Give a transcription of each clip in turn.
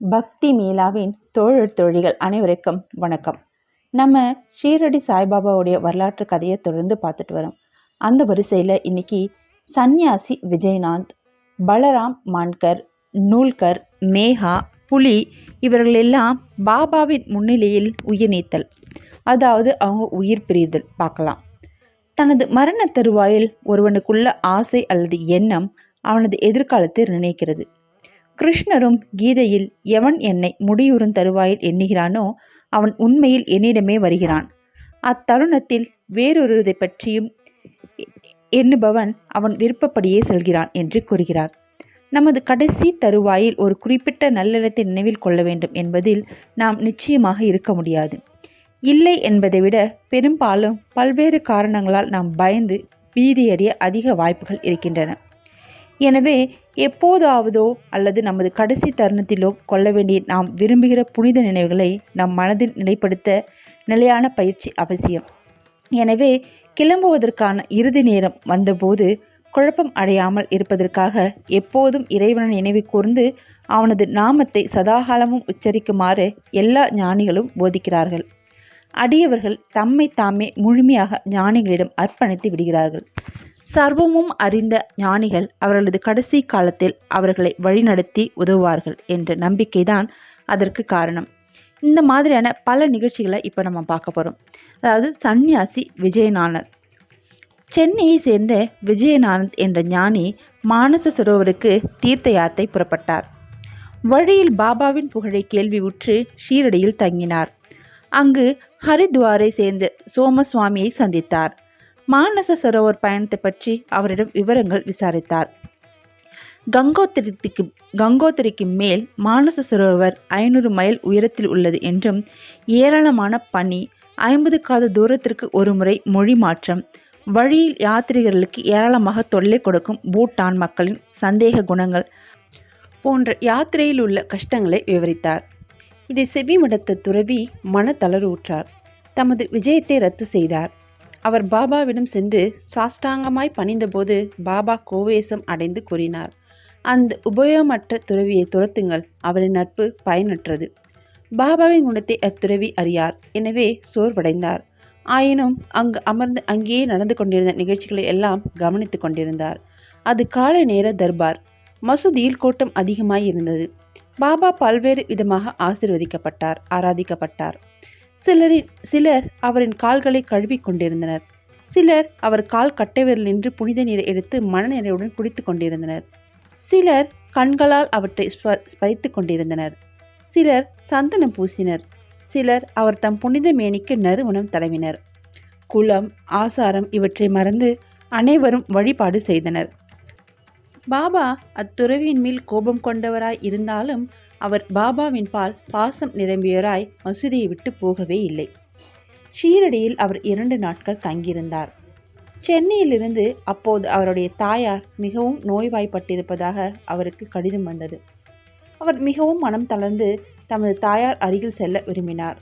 பக்தி மீலாவின் தோழர் தோழிகள் அனைவருக்கும் வணக்கம். நம்ம ஷீரடி சாய்பாபாவுடைய வரலாற்று கதையை தொடர்ந்து பார்த்துட்டு வரோம். அந்த வரிசையில் இன்னைக்கு சன்னியாசி விஜயநாந்த் பலராம் மான்கர் நூல்கர் மேகா புலி இவர்கள் எல்லாம் பாபாவின் முன்னிலையில் உயிர் நீத்தல் அதாவது அவங்க உயிர் பிரிதல் பார்க்கலாம். தனது மரண தருவாயில் ஒருவனுக்குள்ள ஆசை அல்லது எண்ணம் அவனது எதிர்காலத்தை நிர்ணயிக்கிறது. கிருஷ்ணரும் கீதையில் எவன் என்னை முடியுறும் தருவாயில் எண்ணுகிறானோ அவன் உண்மையில் என்னிடமே வருகிறான். அத்தருணத்தில் வேறொருதை பற்றியும் எண்ணுபவன் அவன் விருப்பப்படியே செல்கிறான் என்று கூறுகிறார். நமது கடைசி தருவாயில் ஒரு குறிப்பிட்ட நல்லெண்ணத்தை நினைவில் கொள்ள வேண்டும் என்பதில் நாம் நிச்சயமாக இருக்க முடியாது. இல்லை என்பதை விட பெரும்பாலும் பல்வேறு காரணங்களால் நாம் பயந்து பீதியடைய அதிக வாய்ப்புகள் இருக்கின்றன. எனவே எப்போதாவதோ அல்லது நமது கடைசி தருணத்திலோ கொள்ள வேண்டிய நாம் விரும்புகிற புனித நினைவுகளை நம் மனதில் நிலைப்படுத்த நிலையான பயிற்சி அவசியம். எனவே கிளம்புவதற்கான இறுதி நேரம் வந்தபோது குழப்பம் அடையாமல் இருப்பதற்காக எப்போதும் இறைவனை நினைவு கூர்ந்து அவனது நாமத்தை சதாகாலமும் உச்சரிக்குமாறு எல்லா ஞானிகளும் போதிக்கிறார்கள். அடியவர்கள் தம்மை தாமே முழுமையாக ஞானிகளிடம் அர்ப்பணித்து விடுகிறார்கள். சர்வமும் அறிந்த ஞானிகள் அவர்களது கடைசி காலத்தில் அவர்களை வழிநடத்தி உதவுவார்கள் என்ற நம்பிக்கைதான் அதற்கு காரணம். இந்த மாதிரியான பல நிகழ்ச்சிகளை இப்போ நம்ம பார்க்க போகிறோம் அதாவது சன்னியாசி விஜயநானந்த் சென்னையை சேர்ந்த விஜயநானந்த் என்ற ஞானி மானச சரோவருக்கு தீர்த்த யாத்திரை புறப்பட்டார். வழியில் பாபாவின் புகழை கேள்வி உற்று ஷீரடியில் தங்கினார். அங்கு ஹரித்வாரை சேர்ந்த சோமசுவாமியை சந்தித்தார். மானச சரோவர் பயணத்தை பற்றி அவரிடம் விவரங்கள் விசாரித்தார். கங்கோத்திரிக்கு கங்கோத்திரிக்கு மேல் மானச சரோவர் ஐநூறு மைல் உயரத்தில் உள்ளது என்றும் ஏராளமான பனி ஐம்பது காத தூரத்திற்கு ஒருமுறை மொழி மாற்றம் வழியில் யாத்ரீகர்களுக்கு ஏராளமாக தொல்லை கொடுக்கும் பூட்டான் மக்களின் சந்தேக குணங்கள் போன்ற யாத்திரையில் உள்ள கஷ்டங்களை விவரித்தார். இதை செவிமடுத்த துறவி மன தளர்வுற்றார் தமது விஜயத்தை ரத்து செய்தார். அவர் பாபாவிடம் சென்று சாஷ்டாங்கமாய் பணிந்தபோது பாபா கோவேசம் அடைந்து கூறினார். அந்த உபயோகமற்ற துறவியை துரத்துங்கள். அவரின் நட்பு பயனற்றது. பாபாவின் குணத்தை அத்துறவி அறியார். எனவே சோர்வடைந்தார். ஆயினும் அங்கு அமர்ந்து அங்கேயே நடந்து கொண்டிருந்த நிகழ்ச்சிகளை எல்லாம் கவனித்து கொண்டிருந்தார். அது காலை நேர தர்பார். மசூதியில் கூட்டம் அதிகமாய் இருந்தது. பாபா பல்வேறு விதமாக ஆசிர்வதிக்கப்பட்டார் ஆராதிக்கப்பட்டார். சிலரின் சிலர் அவரின் கால்களை கழுவி கொண்டிருந்தனர். சிலர் அவர் கால் கட்டைவிரல் நின்று புனித நீரை எடுத்து மனநிறைவுடன் குடித்து கொண்டிருந்தனர். சிலர் கண்களால் அவற்றை ஸ்பரித்து கொண்டிருந்தனர். சிலர் சந்தனம் பூசினர். சிலர் அவர் தம் புனித மேனிக்கு நறுமணம் தடவினர். குலம் ஆசாரம் இவற்றை மறந்து அனைவரும் வழிபாடு செய்தனர். பாபா அத்துறவியின் மேல் கோபம் கொண்டவராய் இருந்தாலும் அவர் பாபாவின் பால் பாசம் நிரம்பியராய் மசூதியை விட்டு போகவே இல்லை. ஷீரடியில் அவர் இரண்டு நாட்கள் தங்கியிருந்தார். சென்னையிலிருந்து அப்போது அவருடைய தாயார் மிகவும் நோய்வாய்ப்பட்டிருப்பதாக அவருக்கு கடிதம் வந்தது. அவர் மிகவும் மனம் தளர்ந்து தமது தாயார் அருகில் செல்ல விரும்பினார்.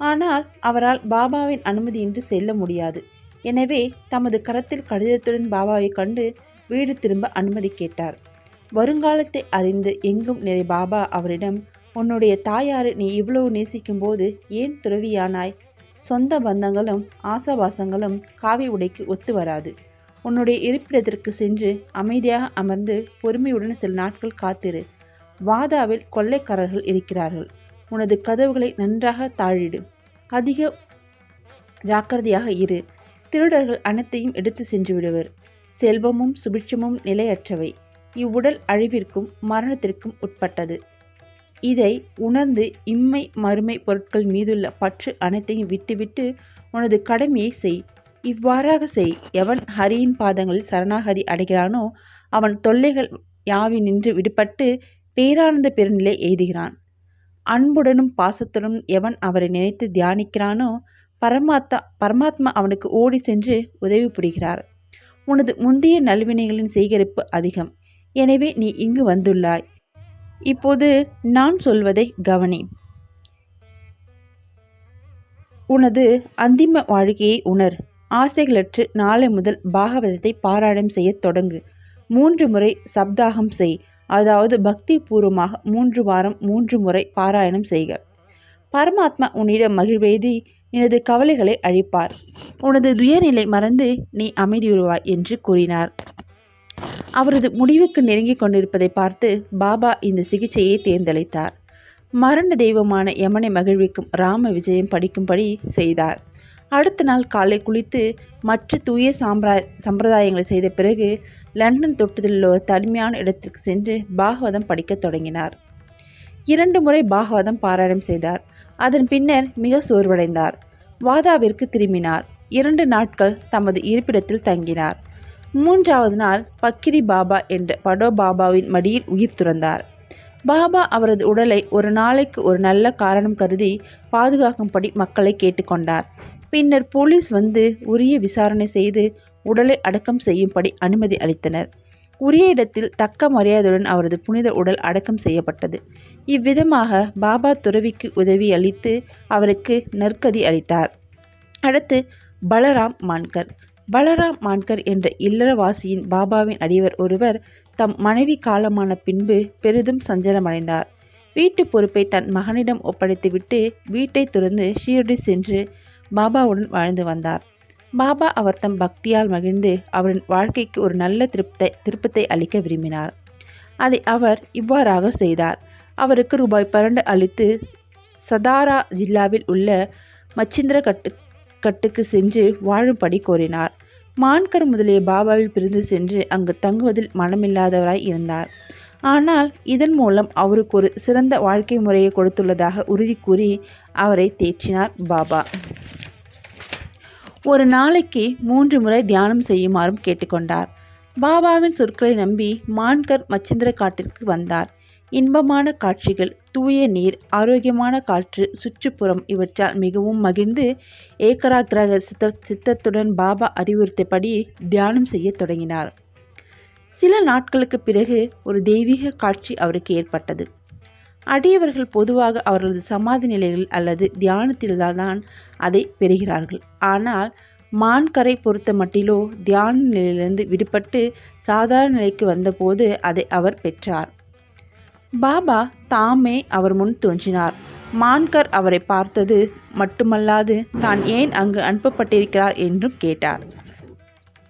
ஆனால் அவரால் பாபாவின் அனுமதியின்றி செல்ல முடியாது. எனவே தமது கரத்தில் கடிதத்துடன் பாபாவை கண்டு வீடு திரும்ப அனுமதி கேட்டார். வருங்காலத்தை அறிந்து எங்கும் நிறை பாபா அவரிடம் உன்னுடைய தாயாரை நீ இவ்வளவு நேசிக்கும் போது ஏன் துறவியானாய்? சொந்த பந்தங்களும் ஆசவாசங்களும் காவி உடைக்கு ஒத்து வராது. உன்னுடைய இருப்பிடத்திற்கு சென்று அமைதியாக அமர்ந்து பொறுமையுடன் சில நாட்கள் காத்திரு. வாதாவில் கொள்ளைக்காரர்கள் இருக்கிறார்கள். உனது கதவுகளை நன்றாக தாழிடு. அதிக ஜாக்கிரதையாக இரு. திருடர்கள் அனைத்தையும் எடுத்து சென்று விடுவர். செல்வமும் சுபிட்சமும் நிலையற்றவை. இவ்வுடல் அழிவிற்கும் மரணத்திற்கும் உட்பட்டது. இதை உணர்ந்து இம்மை மறுமை பொருட்கள் மீதுள்ள பற்று அனைத்தையும் விட்டுவிட்டு உனது கடமையை செய். இவ்வாறாக செய். எவன் ஹரியின் பாதங்களில் சரணாகதி அடைகிறானோ அவன் தொல்லைகள் யாவி நின்று விடுபட்டு பேரானந்த பெருநிலை எய்துகிறான். அன்புடனும் பாசத்துடனும் எவன் அவரை நினைத்து தியானிக்கிறானோ பரமாத்தா பரமாத்மா அவனுக்கு ஓடி சென்று உதவி புரிகிறார். உனது முந்தைய நல்வினைகளின் சேகரிப்பு அதிகம். எனவே நீ இங்கு வந்துள்ளாய். இப்போது நான் சொல்வதை கவனி. உனது அந்திம வாழ்க்கையை உணர். ஆசைகளற்று நாளை முதல் பாகவதத்தை பாராயணம் செய்யத் தொடங்கு. மூன்று முறை சப்தாகம் செய். அதாவது பக்தி பூர்வமாக மூன்று வாரம் மூன்று முறை பாராயணம் செய்க. பரமாத்மா உன்னிடம் மகிழ்வெய்தி எனது கவலைகளை அழிப்பார். உனது துயர்நிலை மறந்து நீ அமைதியுறுவாய் என்று கூறினார். அவரது முடிவுக்கு நெருங்கி கொண்டிருப்பதை பார்த்து பாபா இந்த சிகிச்சையை தேர்ந்தளித்தார் மரண தெய்வமான யமனை மகிழ்விக்கும் ராம விஜயம் படிக்கும்படி செய்தார். அடுத்த நாள் காலை குளித்து மற்ற தூய சாம்பிராய சம்பிரதாயங்களை செய்த பிறகு லண்டன் தொட்டுதலில் ஒரு தனிமையான இடத்திற்கு சென்று பாகவதம் படிக்கத் தொடங்கினார். இரண்டு முறை பாகவதம் பாராயணம் செய்தார். அதன் பின்னர் மிக சோர்வடைந்தார். வாதாவிற்கு திரும்பினார். இரண்டு நாட்கள் தமது இருப்பிடத்தில் தங்கினார். மூன்றாவது நாள் பக்கிரி பாபா என்ற படோ பாபாவின் மடியில் உயிர் துறந்தார். பாபா அவரது உடலை ஒரு நாளைக்கு ஒரு நல்ல காரணம் கருதி பாதுகாக்கும்படி மக்களை கேட்டுக்கொண்டார் பின்னர் போலீஸ் வந்து உரிய விசாரணை செய்து உடலை அடக்கம் செய்யும்படி அனுமதி அளித்தனர். உரிய இடத்தில் தக்க மரியாதையுடன் அவரது புனித உடல் அடக்கம் செய்யப்பட்டது. இவ்விதமாக பாபா துறவிக்கு உதவி அளித்து அவருக்கு நற்கதி அளித்தார். அடுத்து பலராம் மான்கர். பலராம் மான்கர் என்ற இல்லறவாசியின் பாபாவின் அடிவர் ஒருவர் தம் மனைவி காலமான பின்பு பெரிதும் சஞ்சலமடைந்தார். வீட்டு பொறுப்பை தன் மகனிடம் ஒப்படைத்துவிட்டு வீட்டை துறந்து ஷீரடி சென்று பாபாவுடன் வாழ்ந்து வந்தார். பாபா அவர் தம் பக்தியால் மகிழ்ந்து அவரின் வாழ்க்கைக்கு ஒரு நல்ல திருப்தை திருப்பத்தை அளிக்க விரும்பினார். அதை அவர் இவ்வாறாக செய்தார். அவருக்கு ரூபாய் பன்னெண்டு அளித்து சதாரா ஜில்லாவில் உள்ள மச்சிந்திரகட்டு கட்டுக்கு சென்று வாழும்படி கோரினார். மான்கர் முதலிய பாபாவில் பிரிந்து சென்று அங்கு தங்குவதில் மனமில்லாதவராய் இருந்தார். ஆனால் இதன் மூலம் அவருக்கு ஒரு சிறந்த வாழ்க்கை முறையை கொடுத்துள்ளதாக உறுதி கூறி அவரை தேற்றினார் பாபா. ஒரு நாளைக்கு மூன்று முறை தியானம் செய்யுமாறும் கேட்டுக்கொண்டார். பாபாவின் சொற்களை நம்பி மான்கர் மச்சிந்திர காட்டிற்கு வந்தார். இன்பமான காட்சிகள் தூய நீர் ஆரோக்கியமான காற்று சுற்றுப்புறம் இவற்றால் மிகவும் மகிழ்ந்து ஏக்கராகிரக சித்த சித்தத்துடன் பாபா அறிவுறுத்தபடி தியானம் செய்யத் தொடங்கினார். சில நாட்களுக்கு பிறகு ஒரு தெய்வீக காட்சி அவருக்கு ஏற்பட்டது. அடியவர்கள் பொதுவாக அவர்களது சமாதி நிலைகள் அல்லது தியானத்தில்தான் அதை பெறுகிறார்கள். ஆனால் மான்கரை பொறுத்த மட்டிலோ தியான நிலையிலிருந்து விடுபட்டு சாதாரண நிலைக்கு வந்தபோது அதை அவர் பெற்றார். பாபா தாமே அவர் முன் தோன்றினார். மான்கர் அவரை பார்த்தது மட்டுமல்லாது தான் ஏன் அங்கு அனுப்பப்பட்டிருக்கிறார் என்றும் கேட்டார்.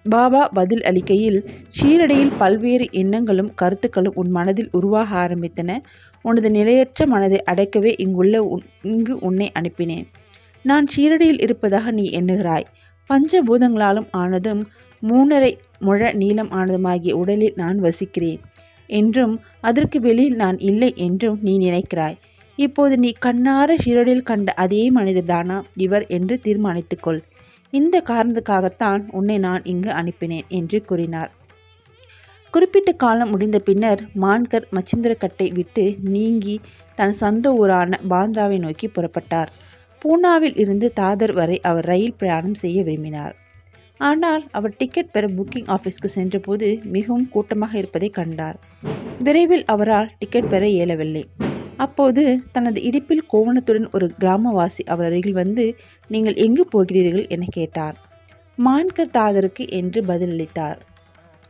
பாபா பதில் அளிக்கையில் ஷீரடியில் பல்வேறு எண்ணங்களும் கருத்துக்களும் உன் மனதில் உருவாக ஆரம்பித்தன. உனது நிலையற்ற மனதை அடைக்கவே இங்குள்ள உன் இங்கு உன்னை அனுப்பினேன். நான் ஷீரடியில் இருப்பதாக நீ எண்ணுகிறாய். பஞ்சபூதங்களாலும் ஆனதும் மூணரை முழ நீளம் ஆனதுமாகிய உடலில் நான் வசிக்கிறேன். என்றும் அதற்கு வெளியில் நான் இல்லை என்றும் நீ நினைக்கிறாய். இப்போது நீ கண்ணார ஷீரடியில் கண்ட அதே மனிதர்தானா? இவர் என்று தீர்மானித்துக்கொள். இந்த காரணத்துக்காகத்தான் உன்னை நான் இங்கு அனுப்பினேன் என்று கூறினார். குறிப்பிட்ட காலம் முடிந்த பின்னர் மான்கர் மச்சிந்திரக்கட்டை விட்டு நீங்கி தன் சொந்த ஊரான பாந்த்ராவை நோக்கி புறப்பட்டார். பூனாவில் இருந்து தாதர் வரை அவர் ரயில் பிரயாணம் செய்ய விரும்பினார். ஆனால் அவர் டிக்கெட் பெற புக்கிங் ஆஃபீஸ்க்கு சென்றபோது மிகவும் கூட்டமாக இருப்பதை கண்டார். விரைவில் அவரால் டிக்கெட் பெற இயலவில்லை. அப்போது தனது இடுப்பில் கோவணத்துடன் ஒரு கிராமவாசி அவர் அருகில் வந்து நீங்கள் எங்கு போகிறீர்கள்? என கேட்டார். மான்கர் தாதருக்கு என்று பதிலளித்தார்.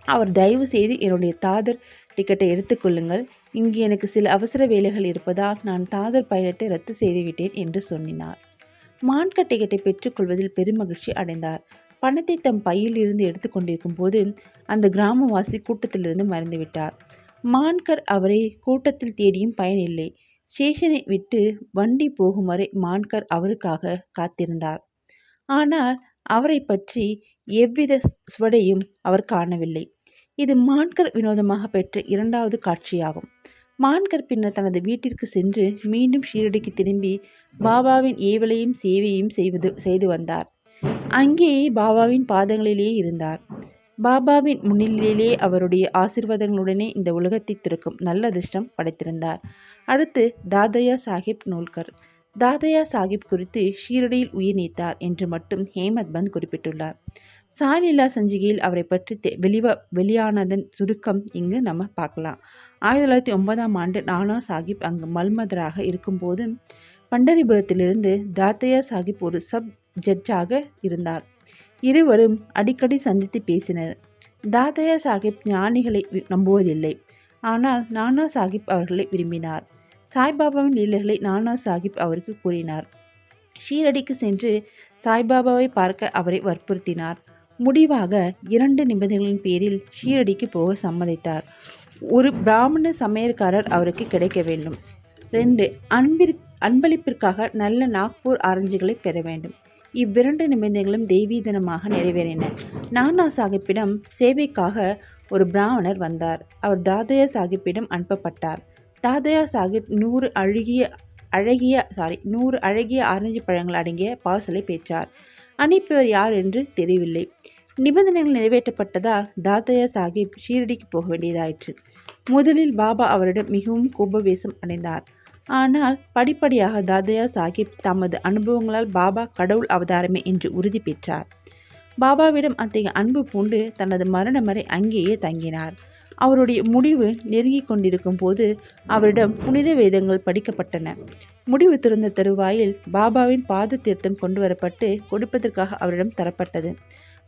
அவர் தயவு செய்து என்னுடைய தாதர் டிக்கெட்டை எடுத்துக்கொள்ளுங்கள் இங்கு எனக்கு சில அவசர வேலைகள் இருப்பதால் நான் தாதர் பயணத்தை ரத்து செய்துவிட்டேன் என்று சொன்னார் மான்கர் டிக்கெட்டை பெற்றுக்கொள்வதில் பெருமகிழ்ச்சி அடைந்தார். பணத்தை தம் பையில் இருந்து எடுத்துக்கொண்டிருக்கும் போது அந்த கிராமவாசி கூட்டத்திலிருந்து மறைந்துவிட்டார் மான்கர் அவரை கூட்டத்தில் தேடியும் பயனில்லை ஸ்டேஷனை விட்டு வண்டி போகும் வரை மான்கர் அவருக்காக காத்திருந்தார். ஆனால் அவரை பற்றி எவ்வித சுவடையும் அவர் காணவில்லை. இது மான்கர் வினோதமாக பெற்ற இரண்டாவது காட்சியாகும். மான்கர் பின்னர் தனது வீட்டிற்கு சென்று மீண்டும் ஷீரடிக்கு திரும்பி பாபாவின் ஏவலையும் சேவையும் செய்வது செய்து வந்தார். அங்கேயே பாபாவின் பாதங்களிலேயே இருந்தார். பாபாவின் முன்னிலையிலே அவருடைய ஆசிர்வாதங்களுடனே இந்த உலகத்தை திறக்கும் நல்ல அதிர்ஷ்டம் படைத்திருந்தார். அடுத்து தாதையா சாஹிப் நூல்கர். தாதையா சாஹிப் குறித்து ஷீரடியில் உயிர் நீத்தார் என்று மட்டும் ஹேமத் பந்த் குறிப்பிட்டுள்ளார். சாய்லீலா சஞ்சிகையில் அவரை பற்றி தெ- வெளிவ வெளியானதன் சுருக்கம் இங்கு நம்ம பார்க்கலாம். ஆயிரத்தி தொள்ளாயிரத்தி ஒன்பதாம் ஆண்டு நானா சாஹிப் அங்கு மல்மதராக இருக்கும்போது பண்டரிபுரத்திலிருந்து தாத்தையா சாஹிப் ஒரு சப் ஜட்ஜாக இருந்தார். இருவரும் அடிக்கடி சந்தித்து பேசினர். தாதையா சாஹிப் ஞானிகளை நம்புவதில்லை. ஆனால் நானா சாஹிப் அவர்களை விரும்பினார். சாய்பாபாவின் லீலைகளை நானா சாஹிப் அவருக்கு கூறினார். ஷீரடிக்கு சென்று சாய்பாபாவை பார்க்க அவரை வற்புறுத்தினார். முடிவாக இரண்டு நிபந்தனைகளின் பேரில் ஷீரடிக்கு போக சம்மதித்தார். ஒரு பிராமண சமையற்காரர் அவருக்கு கிடைக்க வேண்டும். ரெண்டு அன்பிற் அன்பளிப்பிற்காக நல்ல நாக்பூர் ஆரஞ்சுகளை பெற வேண்டும். இவ்விரண்டு நிபந்தனைகளும் தெய்வீதனமாக நிறைவேறின. நானா சாஹிப்பிடம் சேவைக்காக ஒரு பிராமணர் வந்தார். அவர் தாதயா சாஹிப்பிடம் அனுப்பப்பட்டார். தாதயா சாஹிப் நூறு அழுகிய அழகிய சாரி நூறு அழகிய ஆரஞ்சு பழங்கள் அடங்கிய பார்சலை பெற்றார். அனுப்பியவர் யார் என்று தெரியவில்லை. நிபந்தனைகள் நிறைவேற்றப்பட்டதால் தாதயா சாஹிப் ஷீரடிக்கு போக வேண்டியதாயிற்று. முதலில் பாபா அவரிடம் மிகவும் கோபவேசம் அடைந்தார். ஆனால் படிப்படியாக தாதையா சாஹிப் தமது அனுபவங்களால் பாபா கடவுள் அவதாரமே என்று உறுதி பெற்றார். பாபாவிடம் அத்தகைய அன்பு பூண்டு தனது மரணம் வரை அங்கேயே தங்கினார். அவருடைய முடிவு நெருங்கிக் கொண்டிருக்கும் போது அவரிடம் புனித வேதங்கள் படிக்கப்பட்டன. முடிவு திறந்த தருவாயில் பாபாவின் பாத தீர்த்தம் கொண்டு வரப்பட்டு கொடுப்பதற்காக அவரிடம் தரப்பட்டது.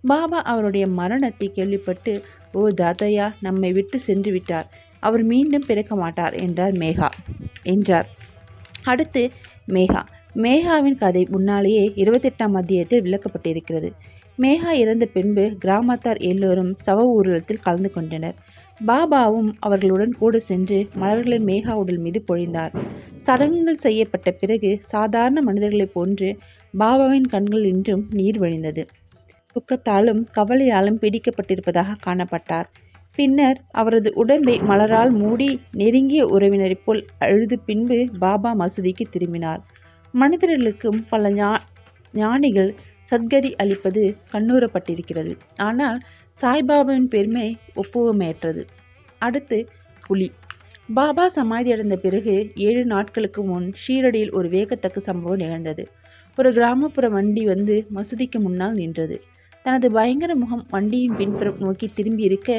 பாபா அவருடைய மரணத்தை கேள்விப்பட்டு ஓ தாதையா நம்மை விட்டு சென்று விட்டார். அவர் மீண்டும் பிறக்க மாட்டார் என்றார் மேகா. என்றார். அடுத்து மேகா. மேகாவின் கதை முன்னாலேயே இருபத்தெட்டாம் அத்தியாயத்தில் விளக்கப்பட்டிருக்கிறது. மேகா இறந்த பின்பு கிராமத்தார் எல்லோரும் சவ ஊர்வலத்தில் கலந்து கொண்டனர். பாபாவும் அவர்களுடன் கூட சென்று மலர்களை மேகா உடல் மீது பொழிந்தார். சடங்குகள் செய்யப்பட்ட பிறகு சாதாரண மனிதர்களைப் போன்று பாபாவின் கண்கள் இன்றும் நீர் வழிந்தது. துக்கத்தாலும் கவலையாலும் பிடிக்கப்பட்டிருப்பதாக காணப்பட்டார். பின்னர் அவரது உடம்பை மலரால் மூடி நெருங்கிய உறவினரைப் போல் அழுது பின்பு பாபா மசூதிக்கு திரும்பினார். மனிதர்களுக்கும் பல ஞா ஞானிகள் சத்கதி அளிப்பது கண்ணூரப்பட்டிருக்கிறது. ஆனால் சாய்பாபாவின் பெருமை ஒப்புவமையற்றது அடுத்து புலி. பாபா சமாதி அடைந்த பிறகு ஏழு நாட்களுக்கு முன் ஷீரடியில் ஒரு வேகத்தக்க சம்பவம் நிகழ்ந்தது. ஒரு கிராமப்புற வண்டி வந்து மசூதிக்கு முன்னால் நின்றது. தனது பயங்கர முகம் வண்டியின் பின்புறம் நோக்கி திரும்பி இருக்க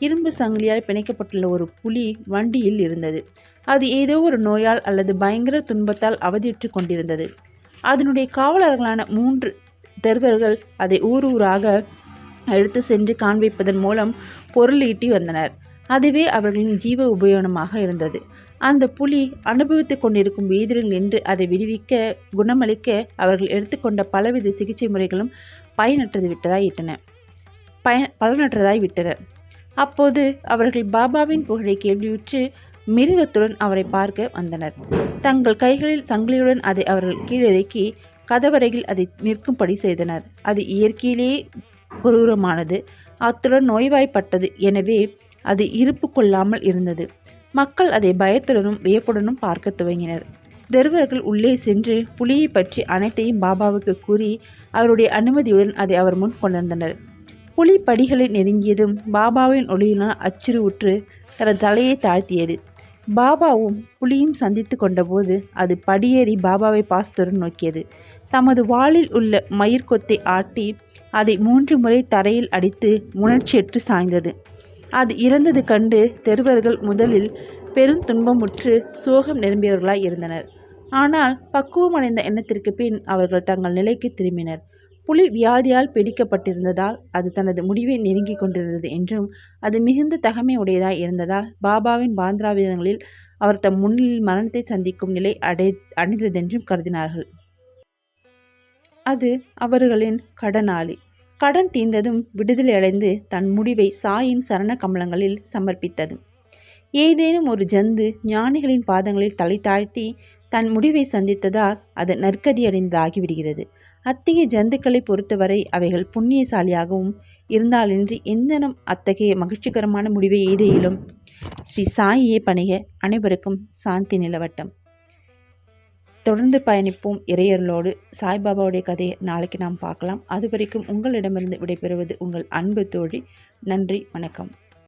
இரும்பு சங்கிலியால் பிணைக்கப்பட்டுள்ள ஒரு புலி வண்டியில் இருந்தது. அது ஏதோ ஒரு நோயால் அல்லது பயங்கர துன்பத்தால் அவதியுற்று கொண்டிருந்தது. அதனுடைய காவலர்களான மூன்று தெருவர்கள் அதை ஊர் ஊராக எடுத்து சென்று காண்பிப்பதன் மூலம் பொருள் ஈட்டி வந்தனர். அதுவே அவர்களின் ஜீவ உபயோகமாக இருந்தது. அந்த புலி அனுபவித்து கொண்டிருக்கும் வேதிரில் நின்று அதை விடுவிக்க குணமளிக்க அவர்கள் எடுத்துக்கொண்ட பலவித சிகிச்சை முறைகளும் பயனற்றது விட்டதாய் விட்டன பயன் பலனற்றதாய் விட்டன. அப்போது அவர்கள் பாபாவின் புகழை கேள்வியுற்று மிருகத்துடன் அவரை பார்க்க வந்தனர். தங்கள் கைகளில் சங்கிலியுடன் அதை அவர்கள் கீழிறக்கி கதவரையில் அதை நிற்கும்படி செய்தனர். அது இயற்கையிலேயே கொடூரமானது. அத்துடன் நோய்வாய்ப்பட்டது. எனவே அது இருப்பு கொள்ளாமல் இருந்தது. மக்கள் அதை பயத்துடனும் வியப்புடனும் பார்க்க துவங்கினர். தெருவர்கள் உள்ளே சென்று புலியை பற்றி அனைத்தையும் பாபாவுக்கு கூறி அவருடைய அனுமதியுடன் அதை அவர் முன் கொண்டிருந்தனர். புலி படிகளை நெருங்கியதும் பாபாவின் ஒளியினால் அச்சுறுவுற்று தனது தலையை தாழ்த்தியது. பாபாவும் புலியும் சந்தித்து கொண்டபோது அது படியேறி பாபாவை பாசத்துடன் நோக்கியது. தமது வாளில் உள்ள மயிர்கொத்தை ஆட்டி அதை மூன்று முறை தரையில் அடித்து உணர்ச்சியற்று சாய்ந்தது. அது இறந்தது கண்டு தெருவர்கள் முதலில் பெரும் துன்பமுற்று சோகம் நிரம்பியவர்களாய் இருந்தனர். ஆனால் பக்குவமடைந்த எண்ணத்திற்கு பின் அவர்கள் தங்கள் நிலைக்கு திரும்பினர். புலி வியாதியால் பிடிக்கப்பட்டிருந்ததால் அது தனது முடிவை நெருங்கிக் கொண்டிருந்தது என்றும் அது மிகுந்த தகமை உடையதாய் இருந்ததால் பாபாவின் பாந்திராவிதங்களில் அவர் தம் முன்னில் மரணத்தை சந்திக்கும் நிலை அடை அடைந்ததென்றும் கருதினார்கள். அது அவர்களின் கடனாளி. கடன் தீர்ந்ததும் விடுதலை அடைந்து தன் முடிவை சாயின் சரண கமலங்களில் சமர்ப்பித்தது. ஏதேனும் ஒரு ஜந்து ஞானிகளின் பாதங்களில் தலை தாழ்த்தி தன் முடிவை சந்தித்ததால் அது நற்கதியடைந்ததாகிவிடுகிறது. அத்தகைய ஜந்துக்களை பொறுத்தவரை அவைகள் புண்ணியசாலியாகவும் இருந்தாலின்றி எந்தனம் அத்தகைய மகிழ்ச்சிகரமான முடிவை எய்தையிலும். ஸ்ரீ சாயியே பணிக அனைவருக்கும் சாந்தி நிலவட்டம். தொடர்ந்து பயணிப்போம் இறையர்களோடு சாய்பாபாவுடைய கதையை நாளைக்கு நாம் பார்க்கலாம். அது வரைக்கும் உங்களிடமிருந்து விடைபெறுவது உங்கள் அன்பு தோழி. நன்றி வணக்கம்.